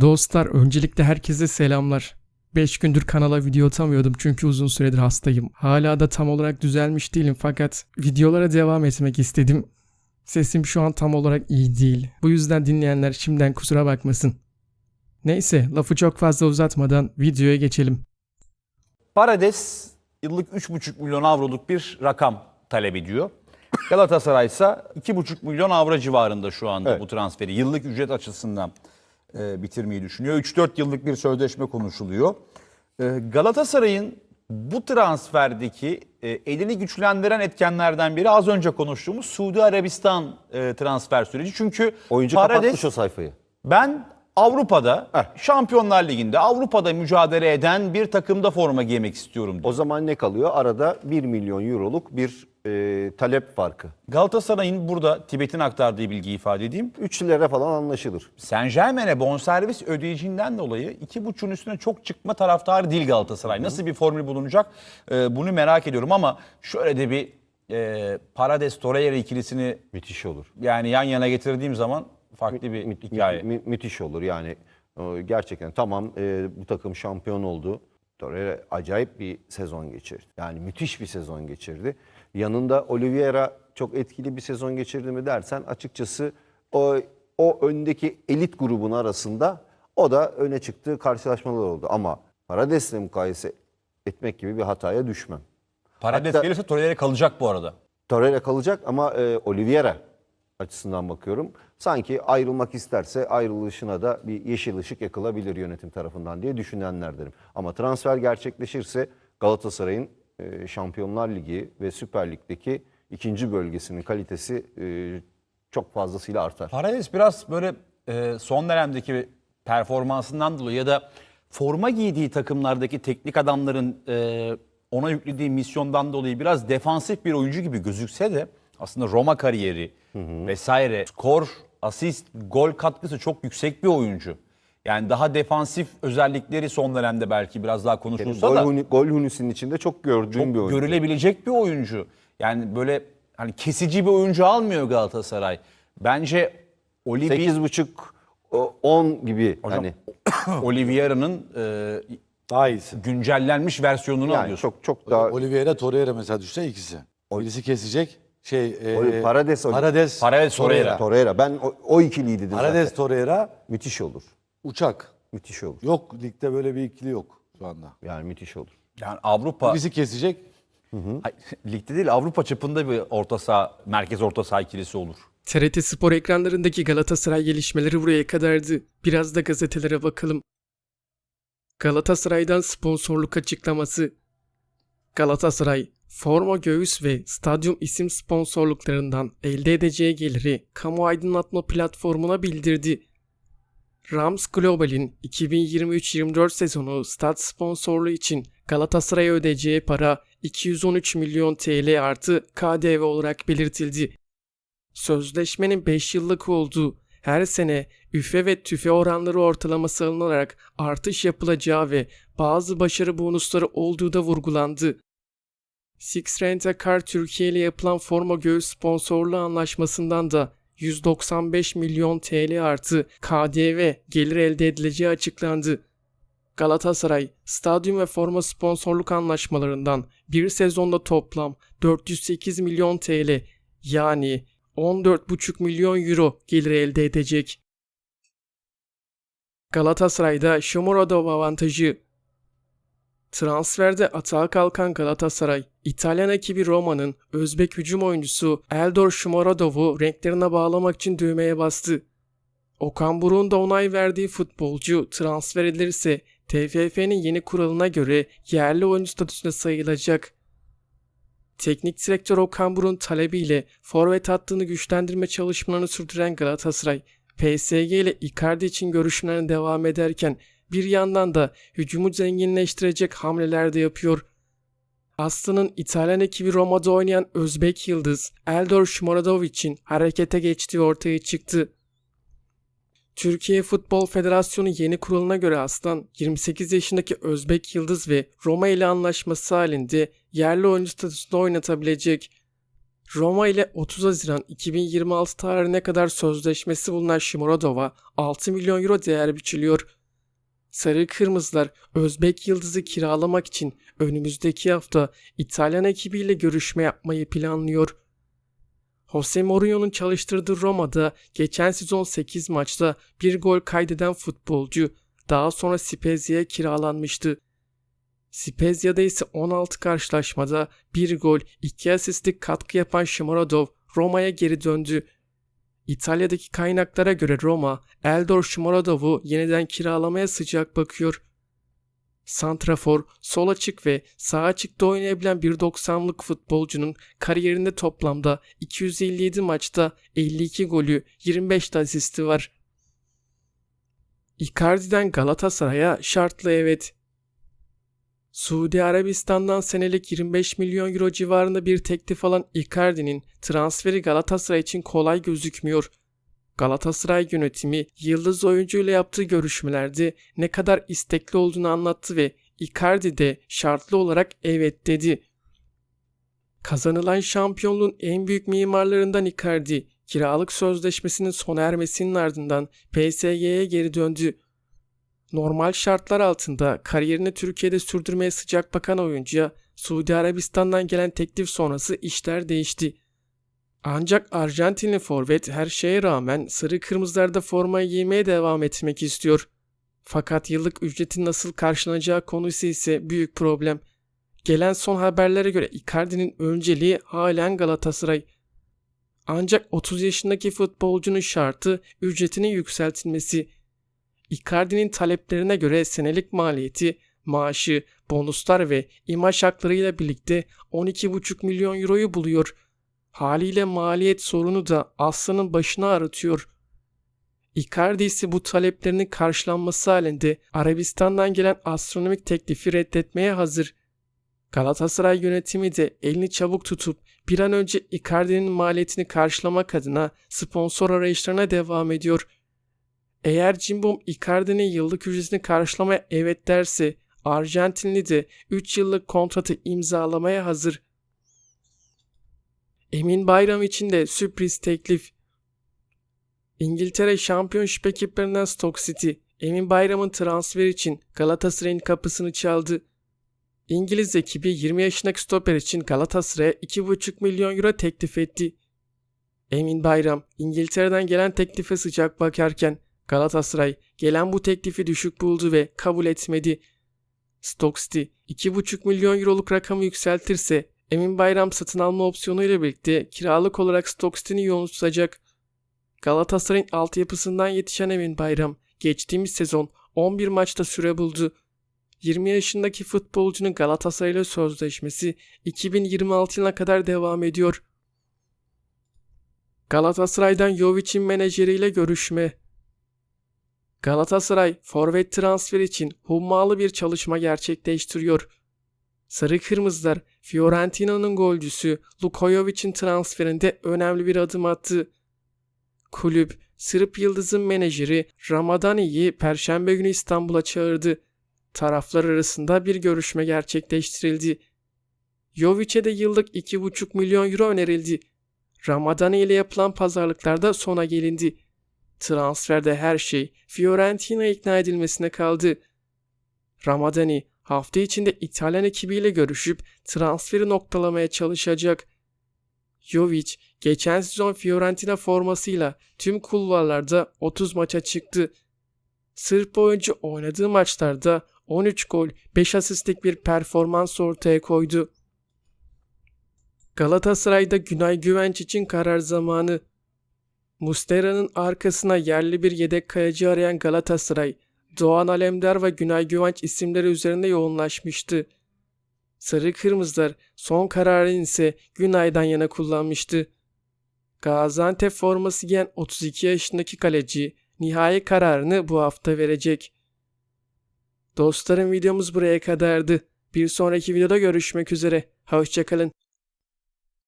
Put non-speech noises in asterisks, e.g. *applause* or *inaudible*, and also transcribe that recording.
Dostlar öncelikle herkese selamlar. 5 gündür kanala video atamıyordum çünkü uzun süredir hastayım. Hala da tam olarak düzelmiş değilim fakat videolara devam etmek istedim. Sesim şu an tam olarak iyi değil. Bu yüzden dinleyenler şimdiden kusura bakmasın. Neyse lafı çok fazla uzatmadan videoya geçelim. Parades yıllık 3,5 milyon avroluk bir rakam talep ediyor. Galatasaray ise 2,5 milyon avro civarında şu anda Evet. bu transferi yıllık ücret açısından e, bitirmeyi düşünüyor. 3-4 yıllık bir sözleşme konuşuluyor. E, Galatasaray'ın bu transferdeki e, elini güçlendiren etkenlerden biri az önce konuştuğumuz Suudi Arabistan e, transfer süreci. Çünkü Oyuncu Paredes kapatmış o sayfayı. ben Avrupa'da, Heh. Şampiyonlar Ligi'nde Avrupa'da mücadele eden bir takımda forma giymek istiyorum diyor. O zaman ne kalıyor? Arada 1 milyon euroluk bir e, talep farkı. Galatasaray'ın burada Tibet'in aktardığı bilgiyi ifade edeyim. 3 lira falan anlaşılır. Saint Germain'e bonservis ödeyicinden dolayı 2,5'un üstüne çok çıkma taraftarı değil Galatasaray. Nasıl bir formül bulunacak Ee, bunu merak ediyorum ama şöyle de bir e, Parades Torreira ikilisini Müthiş olur. yani yan yana getirdiğim zaman farklı bir Mü- hikaye. mü- müthiş olur yani. E, gerçekten tamam e, bu takım şampiyon oldu. Torreira acayip bir sezon geçirdi. Yani müthiş bir sezon geçirdi. Yanında Oliveira çok etkili bir sezon geçirdi mi dersen açıkçası o, o öndeki elit grubun arasında o da öne çıktığı karşılaşmalar oldu. Ama Parades'le mukayese etmek gibi bir hataya düşmem. Parades Hatta- gelirse Torreira kalacak bu arada. Torreira kalacak ama e, Oliveira açısından bakıyorum. Sanki ayrılmak isterse ayrılışına da bir yeşil ışık yakılabilir yönetim tarafından diye düşünenlerdenim. Ama transfer gerçekleşirse Galatasaray'ın e, Şampiyonlar Ligi ve Süper Lig'deki ikinci bölgesinin kalitesi e, çok fazlasıyla artar. Parades biraz böyle e, son dönemdeki performansından dolayı ya da forma giydiği takımlardaki teknik adamların e, ona yüklediği misyondan dolayı biraz defansif bir oyuncu gibi gözükse de aslında Roma kariyeri vesaire skor, asist, gol katkısı çok yüksek bir oyuncu. Yani daha defansif özellikleri son dönemde belki biraz daha konuşulsa Gol, da huni- gol hunisinin içinde çok gördüğüm bir oyuncu. görülebilecek bir oyuncu. Yani böyle hani kesici bir oyuncu almıyor Galatasaray. Bence Olivier 8,5 o, 10 gibi hani *coughs* Oliveira'nın e, Daha iyisi. güncellenmiş versiyonunu yani alıyorsun. çok çok daha Oliveira, Torreira mesela düşse ikisi. Birisi kesecek. Şey, e, Parades- Parades, Parades, Torreira. Torreira ben o, o ikiliyi dedim Parades, zaten. Torreira, Müthiş olur. Uçak. Müthiş olur. Yok ligde böyle bir ikili yok şu anda. Yani müthiş olur. Yani Avrupa Birisi kesecek. Hayır, ligde değil Avrupa çapında bir orta saha merkez orta saha ikilisi olur. TRT Spor ekranlarındaki Galatasaray gelişmeleri buraya kadardı. Biraz da gazetelere bakalım. Galatasaray'dan sponsorluk açıklaması. Galatasaray, forma göğüs ve stadyum isim sponsorluklarından elde edeceği geliri kamu aydınlatma platformuna bildirdi. Rams Global'in 2023-24 sezonu stat sponsorluğu için Galatasaray'a ödeyeceği para 213 milyon TL artı KDV olarak belirtildi. Sözleşmenin 5 yıllık olduğu, her sene üfe ve tüfe oranları ortalaması alınarak artış yapılacağı ve bazı başarı bonusları olduğu da vurgulandı. Six Rent a Car Türkiye ile yapılan forma göğüs sponsorluğu anlaşmasından da 195 milyon TL artı KDV gelir elde edileceği açıklandı. Galatasaray, stadyum ve forma sponsorluk anlaşmalarından bir sezonda toplam 408 milyon TL yani 14,5 milyon euro gelir elde edecek. Galatasaray'da Shomurodov avantajı Transferde atağa kalkan Galatasaray, İtalyan ekibi Roma'nın Özbek hücum oyuncusu Eldor Shomurodov'u renklerine bağlamak için düğmeye bastı. Okan Buruk'un da onay verdiği futbolcu transfer edilirse TFF'nin yeni kuralına göre yerli oyuncu statüsüne sayılacak. Teknik direktör Okan Buruk'un talebiyle forvet hattını güçlendirme çalışmalarını sürdüren Galatasaray, PSG ile Icardi için görüşmelerine devam ederken bir yandan da hücumu zenginleştirecek hamleler de yapıyor. Aslı'nın İtalyan ekibi Roma'da oynayan Özbek yıldız Eldor Shomurodov için harekete geçtiği ortaya çıktı. Türkiye Futbol Federasyonu yeni kuruluna göre Aslan 28 yaşındaki Özbek Yıldız ve Roma ile anlaşması halinde yerli oyuncu statüsünde oynatabilecek. Roma ile 30 Haziran 2026 tarihine kadar sözleşmesi bulunan Shimorodov'a 6 milyon euro değer biçiliyor. Sarı Kırmızılar Özbek Yıldız'ı kiralamak için önümüzdeki hafta İtalyan ekibiyle görüşme yapmayı planlıyor. Jose Mourinho'nun çalıştırdığı Roma'da geçen sezon 8 maçta bir gol kaydeden futbolcu daha sonra Spezia'ya kiralanmıştı. Spezia'da ise 16 karşılaşmada 1 gol 2 asistlik katkı yapan Shimorodov Roma'ya geri döndü. İtalya'daki kaynaklara göre Roma, Eldor Shimorodov'u yeniden kiralamaya sıcak bakıyor. Santrafor, sol açık ve sağ açıkta oynayabilen 1.90'lık futbolcunun kariyerinde toplamda 257 maçta 52 golü 25 de asisti var. Icardi'den Galatasaray'a şartlı evet. Suudi Arabistan'dan senelik 25 milyon euro civarında bir teklif alan Icardi'nin transferi Galatasaray için kolay gözükmüyor. Galatasaray yönetimi yıldız oyuncuyla yaptığı görüşmelerde ne kadar istekli olduğunu anlattı ve Icardi de şartlı olarak evet dedi. Kazanılan şampiyonluğun en büyük mimarlarından Icardi, kiralık sözleşmesinin sona ermesinin ardından PSG'ye geri döndü. Normal şartlar altında kariyerini Türkiye'de sürdürmeye sıcak bakan oyuncuya Suudi Arabistan'dan gelen teklif sonrası işler değişti. Ancak Arjantinli forvet her şeye rağmen sarı kırmızılarda formayı giymeye devam etmek istiyor. Fakat yıllık ücretin nasıl karşılanacağı konusu ise büyük problem. Gelen son haberlere göre Icardi'nin önceliği halen Galatasaray. Ancak 30 yaşındaki futbolcunun şartı ücretinin yükseltilmesi. Icardi'nin taleplerine göre senelik maliyeti, maaşı, bonuslar ve imaj haklarıyla birlikte 12,5 milyon euroyu buluyor. Haliyle maliyet sorunu da aslanın başına ağrıtıyor. Icardi ise bu taleplerinin karşılanması halinde Arabistan'dan gelen astronomik teklifi reddetmeye hazır. Galatasaray yönetimi de elini çabuk tutup bir an önce Icardi'nin maliyetini karşılamak adına sponsor arayışlarına devam ediyor. Eğer Cimbom Icardi'nin yıllık ücretini karşılamaya evet derse Arjantinli de 3 yıllık kontratı imzalamaya hazır. Emin Bayram için de sürpriz teklif. İngiltere Şampiyonşip ekiplerinden Stoke City, Emin Bayram'ın transferi için Galatasaray'ın kapısını çaldı. İngiliz ekibi 20 yaşındaki stoper için Galatasaray'a 2,5 milyon euro teklif etti. Emin Bayram, İngiltere'den gelen teklife sıcak bakarken Galatasaray gelen bu teklifi düşük buldu ve kabul etmedi. Stoke City 2,5 milyon euroluk rakamı yükseltirse Emin Bayram satın alma opsiyonu ile birlikte kiralık olarak Stoke City'nin yolunu tutacak. Galatasaray'ın altyapısından yetişen Emin Bayram geçtiğimiz sezon 11 maçta süre buldu. 20 yaşındaki futbolcunun Galatasaray ile sözleşmesi 2026 yılına kadar devam ediyor. Galatasaray'dan Jovic'in menajeriyle görüşme. Galatasaray forvet transfer için hummalı bir çalışma gerçekleştiriyor. Sarı Kırmızılar Fiorentina'nın golcüsü Lukojovic'in transferinde önemli bir adım attı. Kulüp Sırp Yıldız'ın menajeri Ramadani'yi Perşembe günü İstanbul'a çağırdı. Taraflar arasında bir görüşme gerçekleştirildi. Jovic'e de yıllık 2,5 milyon euro önerildi. Ramadani ile yapılan pazarlıklarda sona gelindi. Transferde her şey Fiorentina ikna edilmesine kaldı. Ramadani hafta içinde İtalyan ekibiyle görüşüp transferi noktalamaya çalışacak. Jovic geçen sezon Fiorentina formasıyla tüm kulvarlarda 30 maça çıktı. Sırp oyuncu oynadığı maçlarda 13 gol 5 asistlik bir performans ortaya koydu. Galatasaray'da Günay Güvenç için karar zamanı. Mustera'nın arkasına yerli bir yedek kayacı arayan Galatasaray, Doğan Alemdar ve Günay Güvenç isimleri üzerinde yoğunlaşmıştı. Sarı Kırmızılar son kararını ise Günay'dan yana kullanmıştı. Gaziantep forması giyen 32 yaşındaki kaleci nihai kararını bu hafta verecek. Dostlarım videomuz buraya kadardı. Bir sonraki videoda görüşmek üzere. Hoşçakalın.